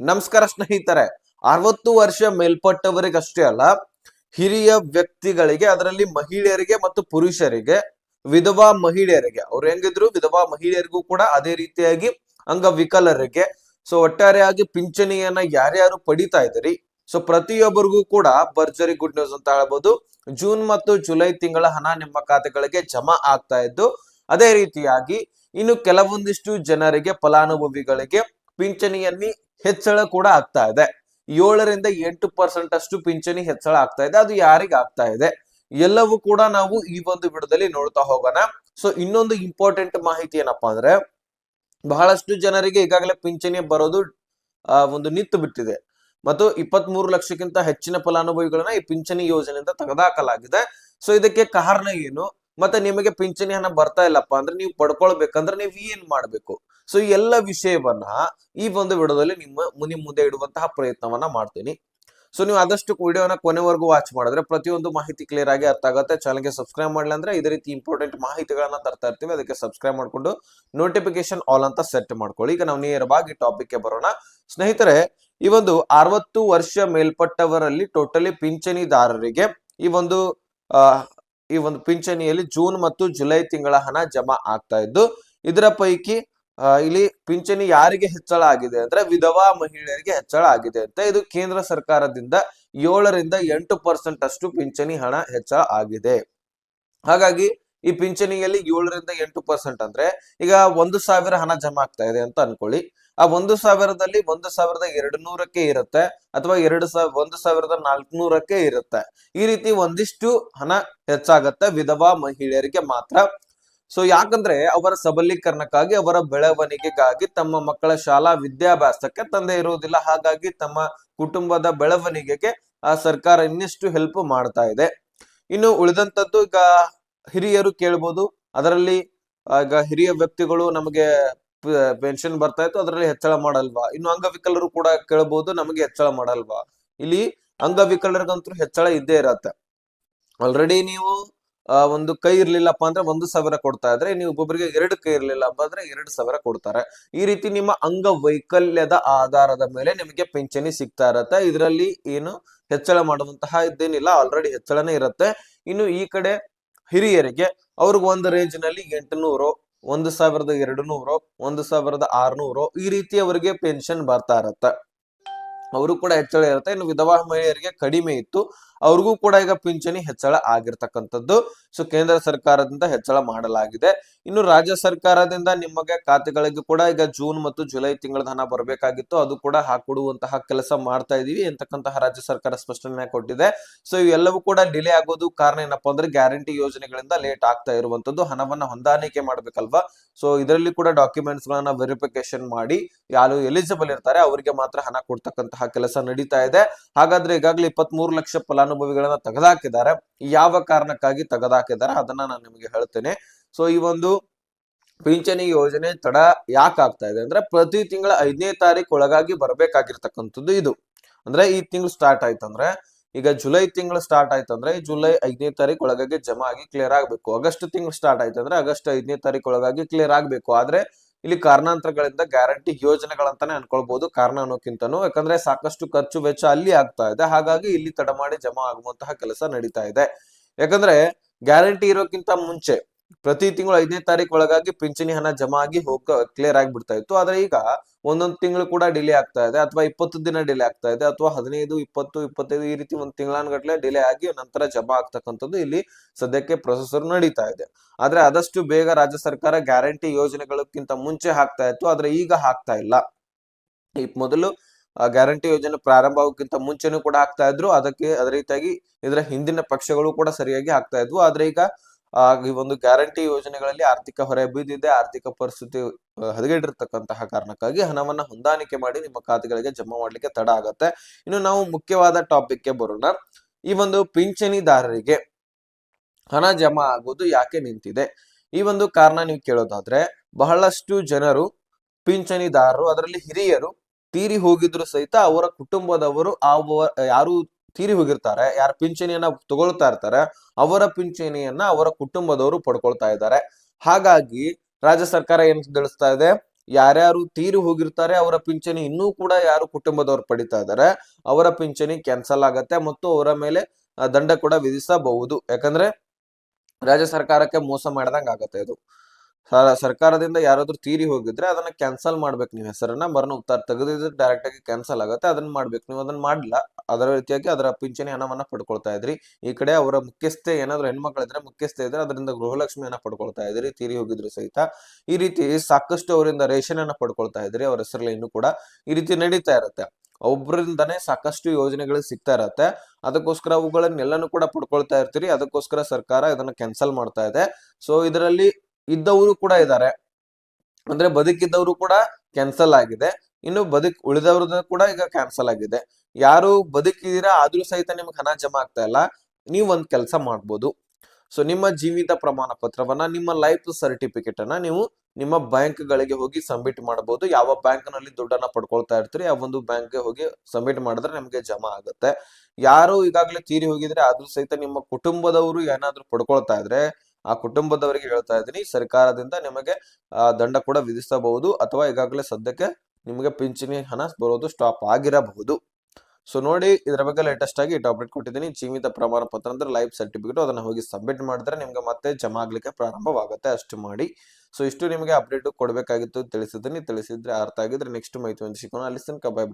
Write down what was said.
ನಮಸ್ಕಾರ ಸ್ನೇಹಿತರೆ, ಅರವತ್ತು ವರ್ಷ ಮೇಲ್ಪಟ್ಟವರಿಗಷ್ಟೇ ಅಲ್ಲ, ಹಿರಿಯ ವ್ಯಕ್ತಿಗಳಿಗೆ, ಅದರಲ್ಲಿ ಮಹಿಳೆಯರಿಗೆ ಮತ್ತು ಪುರುಷರಿಗೆ, ವಿಧವಾ ಮಹಿಳೆಯರಿಗೆ, ಅವ್ರು ಹೆಂಗಿದ್ರು ವಿಧವಾ ಮಹಿಳೆಯರಿಗೂ ಕೂಡ ಅದೇ ರೀತಿಯಾಗಿ ಅಂಗವಿಕಲರಿಗೆ ಸೊ ಒಟ್ಟಾರೆಯಾಗಿ ಪಿಂಚಣಿಯನ್ನ ಯಾರ್ಯಾರು ಪಡಿತಾ ಇದ್ದೀರಿ ಸೊ ಪ್ರತಿಯೊಬ್ಬರಿಗೂ ಕೂಡ ಭರ್ಜರಿ ಗುಡ್ ನ್ಯೂಸ್ ಅಂತ ಹೇಳ್ಬೋದು. ಜೂನ್ ಮತ್ತು ಜುಲೈ ತಿಂಗಳ ಹಣ ನಿಮ್ಮ ಖಾತೆಗಳಿಗೆ ಜಮಾ ಆಗ್ತಾ ಇದ್ದು, ಅದೇ ರೀತಿಯಾಗಿ ಇನ್ನು ಕೆಲವೊಂದಿಷ್ಟು ಜನರಿಗೆ ಫಲಾನುಭವಿಗಳಿಗೆ ಪಿಂಚಣಿಯಲ್ಲಿ ಹೆಚ್ಚಳ ಕೂಡ ಆಗ್ತಾ ಇದೆ. ಏಳರಿಂದ ಎಂಟು ಪರ್ಸೆಂಟ್ ಅಷ್ಟು ಪಿಂಚಣಿ ಹೆಚ್ಚಳ ಆಗ್ತಾ ಇದೆ. ಅದು ಯಾರಿಗೆ ಆಗ್ತಾ ಇದೆ? ಎಲ್ಲವೂ ಕೂಡ ನಾವು ಈ ಒಂದು ಬಿಡದಲ್ಲಿ ನೋಡ್ತಾ ಹೋಗೋಣ. ಸೊ ಇನ್ನೊಂದು ಇಂಪಾರ್ಟೆಂಟ್ ಮಾಹಿತಿ ಏನಪ್ಪಾ ಅಂದ್ರೆ, ಬಹಳಷ್ಟು ಜನರಿಗೆ ಈಗಾಗಲೇ ಪಿಂಚಣಿ ಬರೋದು ಒಂದು ನಿಂತು ಬಿಟ್ಟಿದೆ. ಮತ್ತು ಇಪ್ಪತ್ತ್ ಮೂರು ಲಕ್ಷಕ್ಕಿಂತ ಹೆಚ್ಚಿನ ಫಲಾನುಭವಿಗಳನ್ನ ಈ ಪಿಂಚಣಿ ಯೋಜನೆಯಿಂದ ತೆಗೆದಾಕಲಾಗಿದೆ ಸೊ ಇದಕ್ಕೆ ಕಾರಣ ಏನು? ಮತ್ತೆ ನಿಮಗೆ ಪಿಂಚಣಿ ಹಣ ಬರ್ತಾ ಇಲ್ಲಪ್ಪ ಅಂದ್ರೆ ನೀವು ಪಡ್ಕೊಳ್ಬೇಕಂದ್ರೆ ನೀವು ಏನ್ ಮಾಡ್ಬೇಕು? ಸೊ ಈ ಎಲ್ಲ ವಿಷಯವನ್ನ ಈ ಒಂದು ವಿಡಿಯೋದಲ್ಲಿ ನಿಮ್ಮ ಮುನಿ ಮುಂದೆ ಇಡುವಂತಹ ಪ್ರಯತ್ನವನ್ನ ಮಾಡ್ತೀನಿ. ಸೊ ನೀವು ಆದಷ್ಟು ವಿಡಿಯೋನ ಕೊನೆವರೆಗೂ ವಾಚ್ ಮಾಡಿದ್ರೆ ಪ್ರತಿಯೊಂದು ಮಾಹಿತಿ ಕ್ಲಿಯರ್ ಆಗಿ ಅರ್ಥ ಆಗುತ್ತೆ. ಚಾನಲ್ಗೆ ಸಬ್ಸ್ಕ್ರೈಬ್ ಮಾಡಲಿ ಅಂದ್ರೆ ಇದೇ ರೀತಿ ಇಂಪಾರ್ಟೆಂಟ್ ಮಾಹಿತಿಗಳನ್ನ ತರ್ತಾ ಇರ್ತೀವಿ. ಅದಕ್ಕೆ ಸಬ್ಸ್ಕ್ರೈಬ್ ಮಾಡಿಕೊಂಡು ನೋಟಿಫಿಕೇಶನ್ ಆಲ್ ಅಂತ ಸೆಟ್ ಮಾಡ್ಕೊಳ್ಳಿ. ಈಗ ನಾವು ನೇರವಾಗಿ ಟಾಪಿಕ್ಗೆ ಬರೋಣ. ಸ್ನೇಹಿತರೆ, ಈ ಒಂದು ಅರವತ್ತು ವರ್ಷ ಮೇಲ್ಪಟ್ಟವರಲ್ಲಿ ಟೋಟಲಿ ಪಿಂಚಣಿದಾರರಿಗೆ ಈ ಒಂದು ಈ ಒಂದು ಪಿಂಚಣಿಯಲ್ಲಿ ಜೂನ್ ಮತ್ತು ಜುಲೈ ತಿಂಗಳ ಹಣ ಜಮಾ ಆಗ್ತಾ ಇದ್ದು, ಇದರ ಪೈಕಿ ಇಲ್ಲಿ ಪಿಂಚಣಿ ಯಾರಿಗೆ ಹೆಚ್ಚಳ ಆಗಿದೆ ಅಂದ್ರೆ ವಿಧವಾ ಮಹಿಳೆಯರಿಗೆ ಹೆಚ್ಚಳ ಆಗಿದೆ ಅಂತ ಇದು ಕೇಂದ್ರ ಸರ್ಕಾರದಿಂದ ಏಳರಿಂದ ಎಂಟು ಪರ್ಸೆಂಟ್ ಅಷ್ಟು ಪಿಂಚಣಿ ಹಣ ಹೆಚ್ಚಳ ಆಗಿದೆ. ಹಾಗಾಗಿ ಈ ಪಿಂಚಣಿಯಲ್ಲಿ ಏಳರಿಂದ ಎಂಟು ಪರ್ಸೆಂಟ್ ಅಂದ್ರೆ ಈಗ ಒಂದು ಸಾವಿರ ಹಣ ಜಮಾ ಆಗ್ತಾ ಇದೆ ಅಂತ ಅನ್ಕೊಳ್ಳಿ. ಆ ಒಂದು ಸಾವಿರದಲ್ಲಿ ಒಂದು ಸಾವಿರದ ಎರಡು ನೂರಕ್ಕೆ ಇರುತ್ತೆ ಅಥವಾ ಎರಡು ಸಾವಿರ ಒಂದು ಸಾವಿರದ ನಾಲ್ಕುನೂರಕ್ಕೆ ಇರುತ್ತೆ. ಈ ರೀತಿ ಒಂದಿಷ್ಟು ಹಣ ಹೆಚ್ಚಾಗತ್ತೆ ವಿಧವಾ ಮಹಿಳೆಯರಿಗೆ ಮಾತ್ರ. ಸೊ ಯಾಕಂದ್ರೆ ಅವರ ಸಬಲೀಕರಣಕ್ಕಾಗಿ, ಅವರ ಬೆಳವಣಿಗೆಗಾಗಿ ತಮ್ಮ ಮಕ್ಕಳ ಶಾಲಾ ವಿದ್ಯಾಭ್ಯಾಸಕ್ಕೆ ತಂದೆ ಇರುವುದಿಲ್ಲ. ಹಾಗಾಗಿ ತಮ್ಮ ಕುಟುಂಬದ ಬೆಳವಣಿಗೆಗೆ, ಆ ಸರ್ಕಾರ ಇನ್ನಿಷ್ಟು ಹೆಲ್ಪ್ ಮಾಡ್ತಾ ಇದೆ. ಇನ್ನು ಉಳಿದಂತದ್ದು ಈಗ ಹಿರಿಯರು ಕೇಳ್ಬೋದು. ಅದರಲ್ಲಿ ಈಗ ಹಿರಿಯ ವ್ಯಕ್ತಿಗಳು ನಮಗೆ ಪೆನ್ಷನ್ ಬರ್ತಾ ಇತ್ತು. ಅದರಲ್ಲಿ ಹೆಚ್ಚಳ ಮಾಡಲ್ವಾ? ಇನ್ನು ಅಂಗವಿಕಲರು ಕೂಡ ಕೇಳಬಹುದು ನಮಗೆ ಹೆಚ್ಚಳ ಮಾಡಲ್ವಾ? ಇಲ್ಲಿ ಅಂಗವಿಕಲರಿಗಂತೂ ಹೆಚ್ಚಳ ಇದ್ದೇ ಇರತ್ತೆ. ಆಲ್ರೆಡಿ ನೀವು ಒಂದು ಕೈ ಇರ್ಲಿಲ್ಲಪ್ಪ ಅಂದ್ರೆ ಒಂದು ಸಾವಿರ ಕೊಡ್ತಾ ಇದ್ರೆ, ನೀವು ಒಬ್ಬೊಬ್ಬರಿಗೆ ಎರಡು ಕೈ ಇರ್ಲಿಲ್ಲ ಅಂದ್ರೆ ಎರಡು ಸಾವಿರ ಕೊಡ್ತಾರೆ. ಈ ರೀತಿ ನಿಮ್ಮ ಅಂಗವೈಕಲ್ಯದ ಆಧಾರದ ಮೇಲೆ ನಿಮಗೆ ಪಿಂಚಣಿ ಸಿಗ್ತಾ ಇರತ್ತೆ. ಇದರಲ್ಲಿ ಏನು ಹೆಚ್ಚಳ ಮಾಡುವಂತಹ ಇದ್ದೇನಿಲ್ಲ ಆಲ್ರೆಡಿ ಹೆಚ್ಚಳನೇ ಇರುತ್ತೆ. ಇನ್ನು ಈ ಕಡೆ ಹಿರಿಯರಿಗೆ, ಅವ್ರಿಗೆ ಒಂದು ರೇಂಜ್ನಲ್ಲಿ ಎಂಟುನೂರು, ಒಂದು ಸಾವಿರದ ಎರಡು ನೂರು ಒಂದು ಸಾವಿರದ ಆರ್ನೂರು ಈ ರೀತಿ ಅವರಿಗೆ ಪೆನ್ಷನ್ ಬರ್ತಾ ಇರತ್ತೆ. ಅವರು ಕೂಡ ಹೆಚ್ಚಳ ಇರುತ್ತೆ. ಇನ್ನು ವಿಧವಾ ಮಹಿಳೆಯರಿಗೆ ಕಡಿಮೆ ಇತ್ತು. ಅವ್ರಿಗೂ ಕೂಡ ಈಗ ಪಿಂಚಣಿ ಹೆಚ್ಚಳ ಆಗಿರ್ತಕ್ಕಂಥದ್ದು. ಸೊ ಕೇಂದ್ರ ಸರ್ಕಾರದಿಂದ ಹೆಚ್ಚಳ ಮಾಡಲಾಗಿದೆ. ಇನ್ನು ರಾಜ್ಯ ಸರ್ಕಾರದಿಂದ ನಿಮಗೆ ಖಾತೆಗಳಿಗೆ ಕೂಡ ಈಗ ಜೂನ್ ಮತ್ತು ಜುಲೈ ತಿಂಗಳ ಹಣ ಬರಬೇಕಾಗಿತ್ತು. ಅದು ಕೂಡ ಹಾಕೊಡುವಂತಹ ಕೆಲಸ ಮಾಡ್ತಾ ಇದೀವಿ ಅಂತಕ್ಕಂತಹ ರಾಜ್ಯ ಸರ್ಕಾರ ಸ್ಪಷ್ಟನೆ ಕೊಟ್ಟಿದೆ. ಸೊ ಇವೆಲ್ಲವೂ ಕೂಡ ಡಿಲೇ ಆಗೋದು ಕಾರಣ ಏನಪ್ಪಾ ಅಂದ್ರೆ ಗ್ಯಾರಂಟಿ ಯೋಜನೆಗಳಿಂದ ಲೇಟ್ ಆಗ್ತಾ ಇರುವಂತದ್ದು ಹಣವನ್ನ ಹೊಂದಾಣಿಕೆ ಮಾಡ್ಬೇಕಲ್ವಾ? ಸೊ ಇದರಲ್ಲಿ ಕೂಡ ಡಾಕ್ಯುಮೆಂಟ್ಸ್ ಗಳನ್ನ ವೆರಿಫಿಕೇಶನ್ ಮಾಡಿ ಯಾರು ಎಲಿಜಿಬಲ್ ಇರ್ತಾರೆ ಅವರಿಗೆ ಮಾತ್ರ ಹಣ ಕೊಡ್ತಕ್ಕಂತಹ ಕೆಲಸ ನಡೀತಾ ಇದೆ. ಹಾಗಾದ್ರೆ ಈಗಾಗಲೇ ಇಪ್ಪತ್ಮೂರು ಲಕ್ಷ ಲಕ್ಷ ಫಲಾನುಭವಿಗಳನ್ನ ತೆಗೆದಾಕಿದ್ದಾರೆ. ಯಾವ ಕಾರಣಕ್ಕಾಗಿ ತೆಗೆದಾಕಿದ್ದಾರೆ ಅದನ್ನ ನಾನು ನಿಮಗೆ ಹೇಳ್ತೇನೆ. ಸೊ ಈ ಒಂದು ಪಿಂಚಣಿ ಯೋಜನೆ ತಡ ಯಾಕೆ ಆಗ್ತಾ ಇದೆ ಅಂದ್ರೆ ಪ್ರತಿ ತಿಂಗಳ ಐದನೇ ತಾರೀಕು ಒಳಗಾಗಿ ಬರಬೇಕಾಗಿರ್ತಕ್ಕಂಥದ್ದು ಇದು. ಅಂದ್ರೆ ಈ ತಿಂಗಳು ಸ್ಟಾರ್ಟ್ ಆಯ್ತಂದ್ರೆ ಈಗ ಜುಲೈ ತಿಂಗಳು ಸ್ಟಾರ್ಟ್ ಆಯ್ತಂದ್ರೆ ಜುಲೈ ಐದನೇ ತಾರೀಕು ಒಳಗಾಗಿ ಜಮಾ ಆಗಿ ಕ್ಲಿಯರ್ ಆಗ್ಬೇಕು. ಆಗಸ್ಟ್ ತಿಂಗಳು ಸ್ಟಾರ್ಟ್ ಆಯ್ತಂದ್ರೆ ಆಗಸ್ಟ್ ಐದನೇ ತಾರೀಕು ಒಳಗಾಗಿ ಕ್ಲಿಯರ್ ಆಗ್ಬೇಕು. ಆದ್ರೆ ಇಲ್ಲಿ ಕಾರಣಾಂತರಗಳಿಂದ ಗ್ಯಾರಂಟಿ ಯೋಜನೆಗಳಂತಾನೆ ಅನ್ಕೊಳ್ಬಹುದು ಕಾರಣ ಅನ್ನೋಕ್ಕಿಂತನೂ. ಯಾಕಂದ್ರೆ ಸಾಕಷ್ಟು ಖರ್ಚು ವೆಚ್ಚ ಅಲ್ಲಿ ಆಗ್ತಾ ಇದೆ. ಹಾಗಾಗಿ ಇಲ್ಲಿ ತಡ ಮಾಡಿ ಜಮಾ ಆಗುವಂತಹ ಕೆಲಸ ನಡೀತಾ ಇದೆ. ಯಾಕಂದ್ರೆ ಗ್ಯಾರಂಟಿ ಇರೋಕ್ಕಿಂತ ಮುಂಚೆ ಪ್ರತಿ ತಿಂಗಳು ಐದನೇ ತಾರೀಕು ಒಳಗಾಗಿ ಪಿಂಚಣಿ ಹಣ ಜಮಾ ಆಗಿ ಹೋಗ ಕ್ಲಿಯರ್ ಆಗಿಬಿಡ್ತಾ ಇತ್ತು. ಆದ್ರೆ ಈಗ ಒಂದೊಂದು ತಿಂಗಳು ಕೂಡ ಡಿಲೇ ಆಗ್ತಾ ಇದೆ. ಅಥವಾ ಇಪ್ಪತ್ತು ದಿನ ಡಿಲೇ ಆಗ್ತಾ ಇದೆ. ಅಥವಾ ಹದಿನೈದು, ಇಪ್ಪತ್ತು, ಇಪ್ಪತ್ತೈದು ಈ ರೀತಿ ಒಂದು ತಿಂಗಳಾನ್ಗಟ್ಲೆ ಡಿಲೇ ಆಗಿ ನಂತರ ಜಮಾ ಆಗ್ತಕ್ಕಂಥದ್ದು ಇಲ್ಲಿ ಸದ್ಯಕ್ಕೆ ಪ್ರೊಸೆಸರ್ ನಡೀತಾ ಇದೆ. ಆದ್ರೆ ಆದಷ್ಟು ಬೇಗ ರಾಜ್ಯ ಸರ್ಕಾರ ಗ್ಯಾರಂಟಿ ಯೋಜನೆಗಳಕ್ಕಿಂತ ಮುಂಚೆ ಹಾಕ್ತಾ ಇತ್ತು. ಆದ್ರೆ ಈಗ ಹಾಕ್ತಾ ಇಲ್ಲ. ಈ ಮೊದಲು ಗ್ಯಾರಂಟಿ ಯೋಜನೆ ಪ್ರಾರಂಭ ಆಗೋಕ್ಕಿಂತ ಮುಂಚೆನೂ ಕೂಡ ಆಗ್ತಾ ಇದ್ರು. ಅದಕ್ಕೆ ಅದೇ ರೀತಿಯಾಗಿ ಇದರ ಹಿಂದಿನ ಪಕ್ಷಗಳು ಕೂಡ ಸರಿಯಾಗಿ ಆಗ್ತಾ ಇದ್ವು. ಆದ್ರೆ ಈಗ ಆ ಈ ಒಂದು ಗ್ಯಾರಂಟಿ ಯೋಜನೆಗಳಲ್ಲಿ ಆರ್ಥಿಕ ಹೊರೆ ಬಿದ್ದಿದೆ ಆರ್ಥಿಕ ಪರಿಸ್ಥಿತಿ ಹದಗೆಡಿರ್ತಕ್ಕಂತಹ ಕಾರಣಕ್ಕಾಗಿ ಹಣವನ್ನ ಹೊಂದಾಣಿಕೆ ಮಾಡಿ ನಿಮ್ಮ ಖಾತೆಗಳಿಗೆ ಜಮಾ ಮಾಡ್ಲಿಕ್ಕೆ ತಡ ಆಗತ್ತೆ. ಇನ್ನು ನಾವು ಮುಖ್ಯವಾದ ಟಾಪಿಕ್ಗೆ ಬರೋಣ. ಈ ಒಂದು ಪಿಂಚಣಿದಾರರಿಗೆ ಹಣ ಜಮಾ ಆಗೋದು ಯಾಕೆ ನಿಂತಿದೆ? ಈ ಒಂದು ಕಾರಣ ನೀವು ಕೇಳೋದಾದ್ರೆ, ಬಹಳಷ್ಟು ಜನರು ಪಿಂಚಣಿದಾರರು, ಅದರಲ್ಲಿ ಹಿರಿಯರು ತೀರಿ ಹೋಗಿದ್ರು ಸಹಿತ ಅವರ ಕುಟುಂಬದವರು ಆ, ಯಾರು ತೀರಿ ಹೋಗಿರ್ತಾರೆ, ಯಾರ ಪಿಂಚಣಿಯನ್ನ ತಗೊಳ್ತಾ ಇರ್ತಾರೆ, ಅವರ ಪಿಂಚಣಿಯನ್ನ ಅವರ ಕುಟುಂಬದವರು ಪಡ್ಕೊಳ್ತಾ ಇದ್ದಾರೆ. ಹಾಗಾಗಿ ರಾಜ್ಯ ಸರ್ಕಾರ ಏನ್ ತಿಳಿಸ್ತಾ ಇದೆ? ಯಾರ್ಯಾರು ತೀರಿ ಹೋಗಿರ್ತಾರೆ, ಅವರ ಪಿಂಚಣಿ ಇನ್ನೂ ಕೂಡ ಯಾರು ಕುಟುಂಬದವ್ರು ಪಡಿತಾ ಇದ್ದಾರೆ, ಅವರ ಪಿಂಚಣಿ ಕ್ಯಾನ್ಸಲ್ ಆಗತ್ತೆ ಮತ್ತು ಅವರ ಮೇಲೆ ದಂಡ ಕೂಡ ವಿಧಿಸಬಹುದು. ಯಾಕಂದ್ರೆ ರಾಜ್ಯ ಸರ್ಕಾರಕ್ಕೆ ಮೋಸ ಮಾಡ್ದಂಗ ಆಗತ್ತೆ ಇದು ಸರ್ಕಾರದಿಂದ ಯಾರಾದ್ರೂ ತೀರಿ ಹೋಗಿದ್ರೆ ಅದನ್ನ ಕ್ಯಾನ್ಸಲ್ ಮಾಡ್ಬೇಕು. ನೀವು ಹೆಸರನ್ನ ಮರಣ ಉತ್ತರ ತೆಗೆದಿದ್ರೆ ಡೈರೆಕ್ಟ್ ಆಗಿ ಕ್ಯಾನ್ಸಲ್ ಆಗುತ್ತೆ, ಅದನ್ನ ಮಾಡ್ಬೇಕು. ನೀವು ಅದನ್ನ ಮಾಡಿಲ್ಲ ಅದರ ರೀತಿಯಾಗಿ ಅದರ ಪಿಂಚಣಿ ಹಣವನ್ನ ಪಡ್ಕೊಳ್ತಾ ಇದ್ರಿ. ಈ ಕಡೆ ಅವರ ಮುಖ್ಯಸ್ಥೆ ಏನಾದ್ರು ಹೆಣ್ಮಕ್ಳಿದ್ರೆ ಮುಖ್ಯಸ್ಥೆ ಇದ್ರೆ ಅದರಿಂದ ಗೃಹಲಕ್ಷ್ಮಿಯನ್ನ ಪಡ್ಕೊಳ್ತಾ ಇದ್ರಿ, ತೀರಿ ಹೋಗಿದ್ರು ಸಹಿತ. ಈ ರೀತಿ ಸಾಕಷ್ಟು ಅವರಿಂದ ರೇಷನ್ ಅನ್ನ ಪಡ್ಕೊಳ್ತಾ ಇದ್ರಿ, ಅವರ ಹೆಸರಲ್ಲಿ ಇನ್ನು ಕೂಡ ಈ ರೀತಿ ನಡೀತಾ ಇರುತ್ತೆ. ಒಬ್ಬರಿಂದನೇ ಸಾಕಷ್ಟು ಯೋಜನೆಗಳು ಸಿಗ್ತಾ ಇರತ್ತೆ. ಅದಕ್ಕೋಸ್ಕರ ಅವುಗಳನ್ನೆಲ್ಲನೂ ಕೂಡ ಪಡ್ಕೊಳ್ತಾ ಇರ್ತೀರಿ. ಅದಕ್ಕೋಸ್ಕರ ಸರ್ಕಾರ ಇದನ್ನ ಕ್ಯಾನ್ಸಲ್ ಮಾಡ್ತಾ ಇದೆ. ಸೊ, ಇದರಲ್ಲಿ ಇದ್ದವರು ಕೂಡ ಇದ್ದಾರೆ. ಅಂದ್ರೆ ಬದುಕಿದ್ದವರು ಕೂಡ ಕ್ಯಾನ್ಸಲ್ ಆಗಿದೆ. ಇನ್ನು ಬದುಕ್ ಉಳಿದವ್ರದ್ದು ಕೂಡ ಈಗ ಕ್ಯಾನ್ಸಲ್ ಆಗಿದೆ. ಯಾರು ಬದುಕಿದೀರಾ ಆದ್ರೂ ಸಹಿತ ನಿಮ್ಗೆ ಹಣ ಜಮಾ ಆಗ್ತಾ ಇಲ್ಲ. ನೀವು ಒಂದ್ ಕೆಲಸ ಮಾಡ್ಬೋದು. ಸೊ ನಿಮ್ಮ ಜೀವಿತ ಪ್ರಮಾಣ ಪತ್ರವನ್ನ, ನಿಮ್ಮ ಲೈಫ್ ಸರ್ಟಿಫಿಕೇಟ್ ಅನ್ನ ನೀವು ನಿಮ್ಮ ಬ್ಯಾಂಕ್ ಗಳಿಗೆ ಹೋಗಿ ಸಬ್ಮಿಟ್ ಮಾಡಬಹುದು ಯಾವ ಬ್ಯಾಂಕ್ನಲ್ಲಿ ದುಡ್ಡನ್ನ ಪಡ್ಕೊಳ್ತಾ ಇರ್ತೀರಿ, ಆ ಒಂದು ಬ್ಯಾಂಕ್ಗೆ ಹೋಗಿ ಸಬ್ಮಿಟ್ ಮಾಡಿದ್ರೆ ನಿಮ್ಗೆ ಜಮಾ ಆಗುತ್ತೆ. ಯಾರು ಈಗಾಗಲೇ ತೀರಿ ಹೋಗಿದ್ರೆ ಆದ್ರೂ ಸಹಿತ ನಿಮ್ಮ ಕುಟುಂಬದವರು ಏನಾದ್ರು ಪಡ್ಕೊಳ್ತಾ ಇದ್ರೆ, ಆ ಕುಟುಂಬದವರಿಗೆ ಹೇಳ್ತಾ ಇದ್ದೀನಿ, ಸರ್ಕಾರದಿಂದ ನಿಮಗೆ ದಂಡ ಕೂಡ ವಿಧಿಸಬಹುದು. ಅಥವಾ ಈಗಾಗಲೇ ಸದ್ಯಕ್ಕೆ ನಿಮಗೆ ಪಿಂಚಣಿ ಹಣ ಬರೋದು ಸ್ಟಾಪ್ ಆಗಿರಬಹುದು. ಸೊ ನೋಡಿ ಇದರ ಬಗ್ಗೆ ಲೇಟೆಸ್ಟ್ ಆಗಿ ಟಾಪ್ಲೆಟ್ ಕೊಟ್ಟಿದ್ದೀನಿ. ಜೀವಿತ ಪ್ರಮಾಣ ಪತ್ರ ಅಂದ್ರೆ ಲೈಫ್ ಸರ್ಟಿಫಿಕೇಟ್ ಅದನ್ನ ಹೋಗಿ ಸಬ್ಮಿಟ್ ಮಾಡಿದ್ರೆ ನಿಮ್ಗೆ ಮತ್ತೆ ಜಮಾ ಆಗ್ಲಿಕ್ಕೆ ಪ್ರಾರಂಭವಾಗುತ್ತೆ. ಅಷ್ಟು ಮಾಡಿ. ಸೊ ಇಷ್ಟು ನಿಮಗೆ ಅಪ್ಡೇಟ್ ಕೊಡಬೇಕಾಗಿತ್ತು ತಿಳಿಸಿದ್ದೀನಿ. ತಿಳಿಸಿದ್ರೆ ಅರ್ಥ ಆಗಿದ್ರೆ ನೆಕ್ಸ್ಟ್ ಮೈತ್ರಿ ಒಂದು ಸಿಕ್ಕೋಣ ಅಲ್ಲಿ ತನಕ ಬೈ